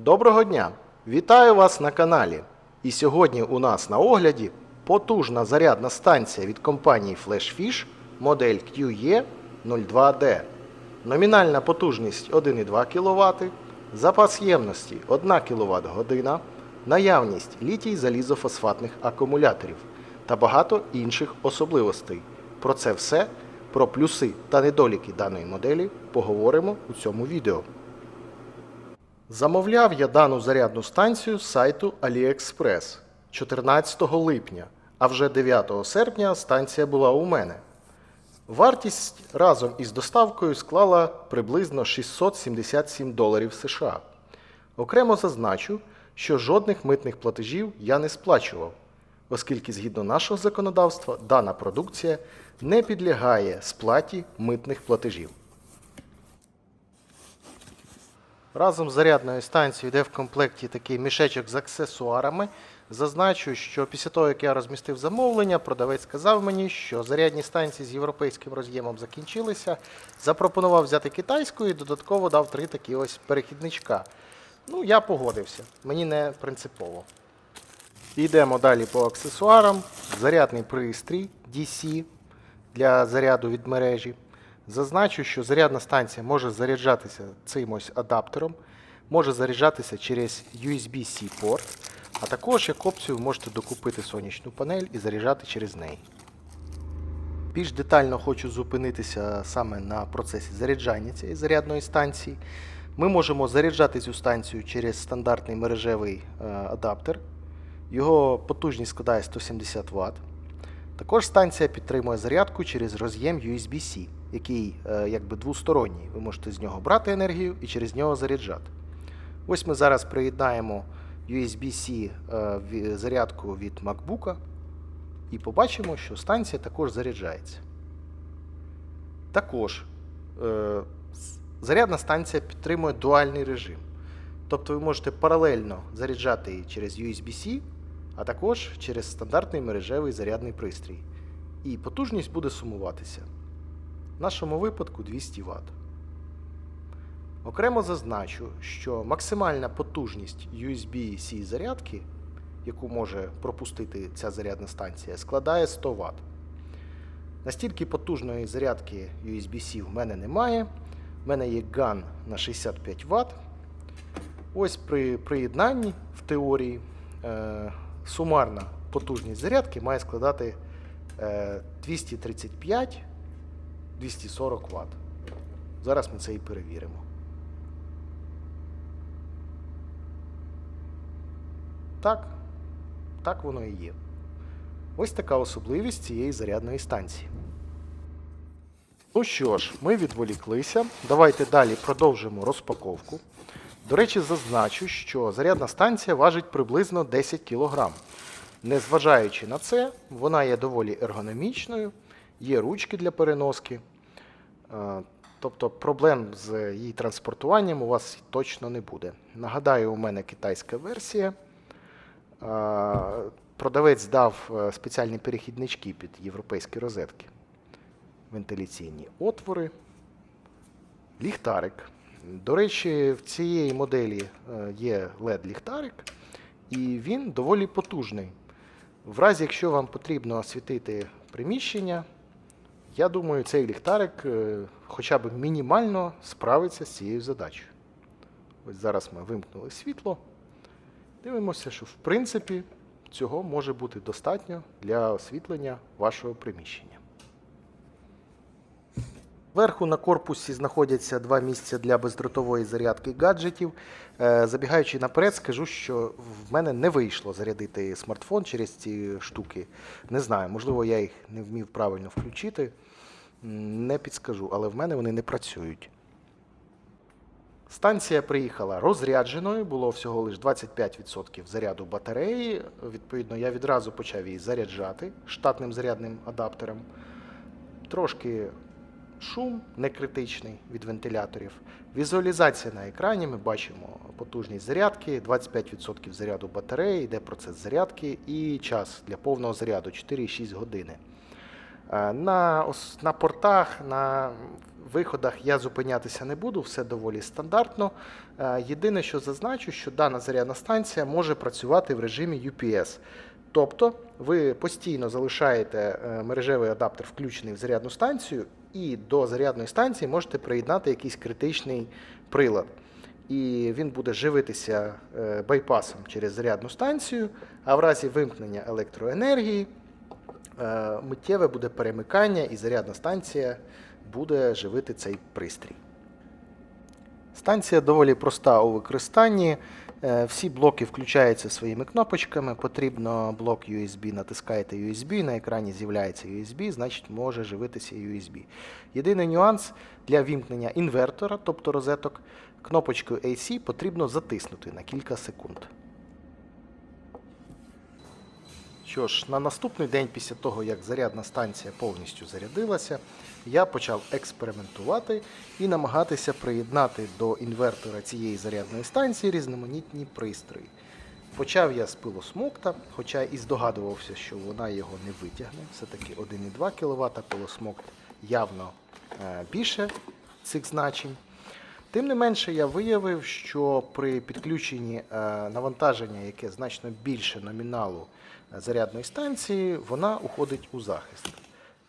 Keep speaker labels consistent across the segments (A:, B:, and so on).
A: Доброго дня! Вітаю вас на каналі. І сьогодні у нас на огляді потужна зарядна станція від компанії FlashFish модель E QE02D. Номінальна потужність 1,2 кВт, запас ємності 1 кВт година, наявність літій залізофосфатних акумуляторів та багато інших особливостей. Про це все, про плюси та недоліки даної моделі поговоримо у цьому відео. Замовляв я дану зарядну станцію з сайту AliExpress 14 липня, а вже 9 серпня станція була у мене. Вартість разом із доставкою склала приблизно 677 доларів США. Окремо зазначу, що жодних митних платежів я не сплачував, оскільки згідно нашого законодавства дана продукція не підлягає сплаті митних платежів. Разом з зарядною станцією йде в комплекті такий мішечок з аксесуарами. Зазначу, що після того, як я розмістив замовлення, продавець сказав мені, що зарядні станції з європейським роз'ємом закінчилися. Запропонував взяти китайську і додатково дав три такі ось перехідничка. Ну, я погодився, мені не принципово. Йдемо далі по аксесуарам. Зарядний пристрій DC для заряду від мережі. Зазначу, що зарядна станція може заряджатися цим ось адаптером, може заряджатися через USB-C порт, а також як опцію можете докупити сонячну панель і заряджати через неї. Більш детально хочу зупинитися саме на процесі заряджання цієї зарядної станції. Ми можемо заряджати цю станцію через стандартний мережевий е, адаптер. Його потужність складає 170 Вт. Також станція підтримує зарядку через роз'єм USB-C, який е, якби двосторонній. Ви можете з нього брати енергію і через нього заряджати. Ось ми зараз приєднаємо USB-C е, зарядку від MacBook і побачимо, що станція також заряджається. Також е, зарядна станція підтримує дуальний режим. Тобто ви можете паралельно заряджати її через USB-C, а також через стандартний мережевий зарядний пристрій. І потужність буде сумуватися. В нашому випадку 200 Вт. Окремо зазначу, що максимальна потужність USB-C зарядки, яку може пропустити ця зарядна станція, складає 100 Вт. Настільки потужної зарядки USB-C в мене немає. В мене є GAN на 65 Вт. Ось при приєднанні в теорії е, сумарна потужність зарядки має складати е, 235-240 Вт. Зараз ми це і перевіримо. Так, так воно і є. Ось така особливість цієї зарядної станції. Ну що ж, ми відволіклися. Давайте далі продовжимо розпаковку. До речі, зазначу, що зарядна станція важить приблизно 10 кг. Незважаючи на це, вона є доволі ергономічною, є ручки для переноски. Е, Тобто проблем з її транспортуванням у вас точно не буде. Нагадаю, у мене китайська версія. Е, Продавець дав е, спеціальні перехіднички під європейські розетки, вентиляційні отвори, ліхтарик. До речі, в цієї моделі є LED-ліхтарик, і він доволі потужний. В разі, якщо вам потрібно освітити приміщення, я думаю, цей ліхтарик е, хоча б мінімально справиться з цією задачею. Ось зараз ми вимкнули світло. Дивимося, що в принципі цього може бути достатньо для освітлення вашого приміщення. Зверху на корпусі знаходяться два місця для бездротової зарядки гаджетів. Е, Забігаючи наперед, скажу, що в мене не вийшло зарядити смартфон через ці штуки. Не знаю, можливо, я їх не вмів правильно включити. Не підскажу, але в мене вони не працюють. Станція приїхала розрядженою, було всього лише 25% заряду батареї. Відповідно, я відразу почав її заряджати штатним зарядним адаптером. Трошки шум не критичний від вентиляторів. Візуалізація на екрані. Ми бачимо потужність зарядки, 25% заряду батареї, йде процес зарядки і час для повного заряду 4,6 години. Е, На, на портах, на виходах я зупинятися не буду, все доволі стандартно. Е, Єдине, що зазначу, що дана зарядна станція може працювати в режимі UPS. Тобто ви постійно залишаєте е, мережевий адаптер включений в зарядну станцію, і до зарядної станції можете приєднати якийсь критичний прилад. І він буде живитися е, байпасом через зарядну станцію, а в разі вимкнення електроенергії е, миттєве буде перемикання, і зарядна станція буде живити цей пристрій. Станція доволі проста у використанні. Е, Всі блоки включаються своїми кнопочками. Потрібно блок USB, натискаєте USB, на екрані з'являється USB, значить може живитися USB. Єдиний нюанс для вімкнення інвертора, тобто розеток, кнопочкою AC потрібно затиснути на кілька секунд. Що ж, на наступний день після того, як зарядна станція повністю зарядилася, я почав експериментувати і намагатися приєднати до інвертора цієї зарядної станції різноманітні пристрої. Почав я з пилосмокта, хоча і здогадувався, що вона його не витягне. Все-таки 1,2 кВт пилосмокт явно е, більше цих значень. Тим не менше, я виявив, що при підключенні е, навантаження, яке значно більше номіналу е, зарядної станції, вона уходить у захист.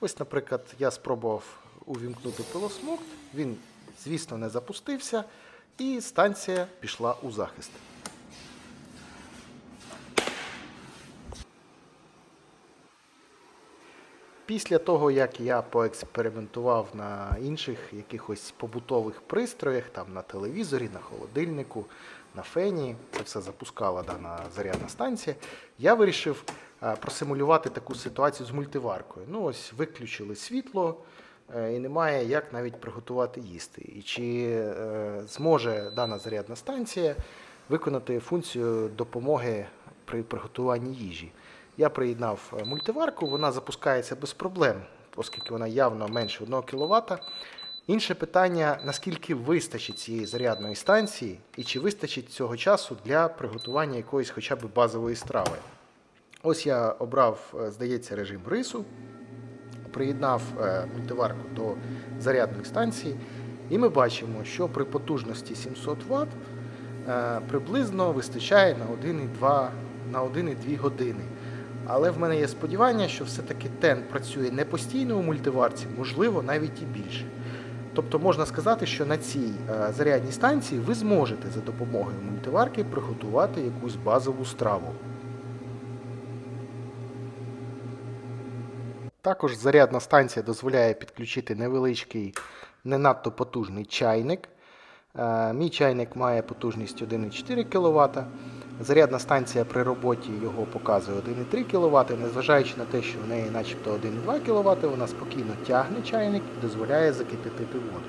A: Ось, наприклад, я спробував увімкнути пилосмокт, він, звісно, не запустився, і станція пішла у захист. Після того, як я поекспериментував на інших якихось побутових пристроях, там на телевізорі, на холодильнику, на фені, це все запускала дана зарядна станція, я вирішив е, просимулювати таку ситуацію з мультиваркою. Ну ось виключили світло, е, і немає як навіть приготувати їсти. І чи е, зможе дана зарядна станція виконати функцію допомоги при приготуванні їжі? Я приєднав е, мультиварку, вона запускається без проблем, оскільки вона явно менше 1 кВт. Інше питання, наскільки вистачить цієї зарядної станції і чи вистачить цього часу для приготування якоїсь хоча б базової страви. Ось я обрав, е, здається, режим рису, приєднав е, мультиварку до зарядної станції, і ми бачимо, що при потужності 700 Вт приблизно вистачає на 1,2 на 1,2 години. Але в мене є сподівання, що все-таки тен працює не постійно у мультиварці, можливо, навіть і більше. Тобто можна сказати, що на цій е, зарядній станції ви зможете за допомогою мультиварки приготувати якусь базову страву. Також зарядна станція дозволяє підключити невеличкий, не надто потужний чайник. Е, Мій чайник має потужність 1,4 кВт. Зарядна станція при роботі його показує 1,3 кВт, незважаючи на те, що в неї начебто 1,2 кВт, вона спокійно тягне чайник і дозволяє закипятити воду.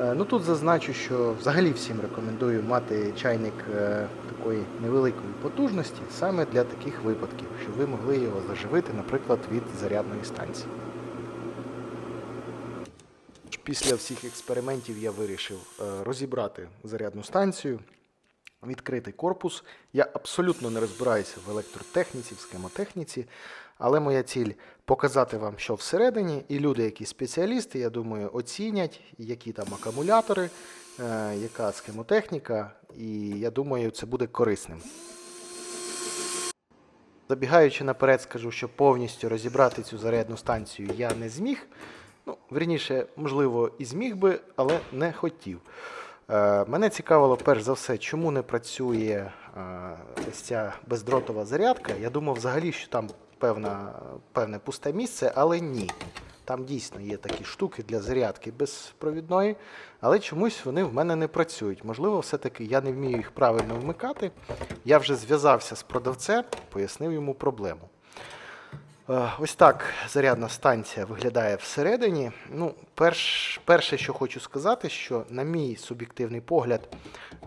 A: Е, Ну Тут зазначу, що взагалі всім рекомендую мати чайник е, такої невеликої потужності саме для таких випадків, щоб ви могли його заживити, наприклад, від зарядної станції. Після всіх експериментів я вирішив е, розібрати зарядну станцію, відкрити корпус. Я абсолютно не розбираюся в електротехніці, в схемотехніці, але моя ціль показати вам, що всередині, і люди, які спеціалісти, я думаю, оцінять, які там акумулятори, е, яка схемотехніка, і я думаю, це буде корисним. Забігаючи наперед, скажу, що повністю розібрати цю зарядну станцію я не зміг. Ну, вірніше, можливо, і зміг би, але не хотів. Е, мене цікавило перш за все, чому не працює е, ось ця бездротова зарядка. Я думав взагалі, що там певна, певне пусте місце, але ні. Там дійсно є такі штуки для зарядки безпровідної, але чомусь вони в мене не працюють. Можливо, все-таки я не вмію їх правильно вмикати. Я вже зв'язався з продавцем, пояснив йому проблему. Е, Ось так зарядна станція виглядає всередині. Ну, перш, перше, що хочу сказати, що, на мій суб'єктивний погляд,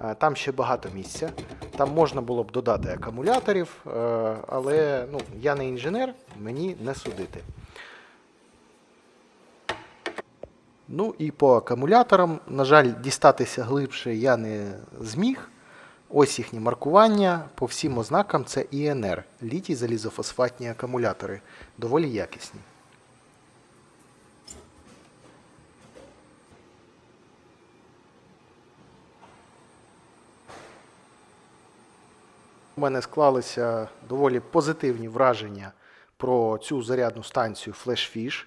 A: е, там ще багато місця. Там можна було б додати акумуляторів, е, але ну, я не інженер, мені не судити. Ну і по акумуляторам, на жаль, дістатися глибше я не зміг. Ось їхні маркування по всім ознакам це ІНР, літій залізофосфатні акумулятори, доволі якісні. У мене склалися доволі позитивні враження про цю зарядну станцію FlashFish.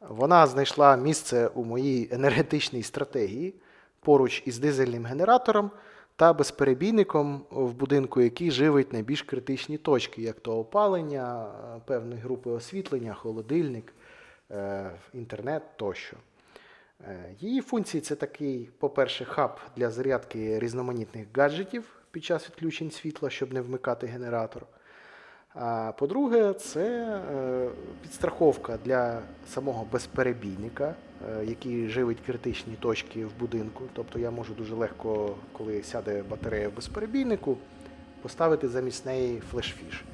A: Вона знайшла місце у моїй енергетичній стратегії поруч із дизельним генератором та безперебійником в будинку, який живить найбільш критичні точки, як то опалення, певної групи освітлення, холодильник, е, інтернет тощо. Е, Її функції це такий, по-перше, хаб для зарядки різноманітних гаджетів під час відключень світла, щоб не вмикати генератор. А по-друге, це е, підстраховка для самого безперебійника, е, який живить критичні точки в будинку. Тобто я можу дуже легко, коли сяде батарея в безперебійнику, поставити замість неї флешфіш.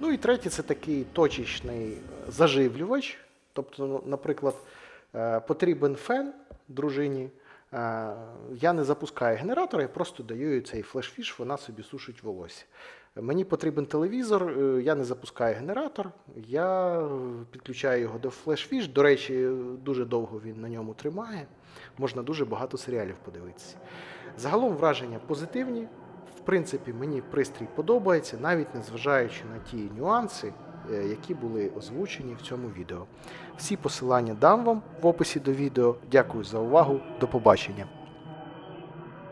A: Ну і третє, це такий точечний е, заживлювач. Тобто, ну, наприклад, потрібен фен дружині. Я не запускаю генератор, я просто даю їй цей флешфіш, вона собі сушить волосся. Мені потрібен телевізор, е, я не запускаю генератор, я підключаю його до флешфіш. До речі, дуже довго він на ньому тримає. Можна дуже багато серіалів подивитися. Загалом враження позитивні. В принципі, мені пристрій подобається, навіть незважаючи на ті нюанси, е, які були озвучені в цьому відео. Всі посилання дам вам в описі до відео. Дякую за увагу. До побачення.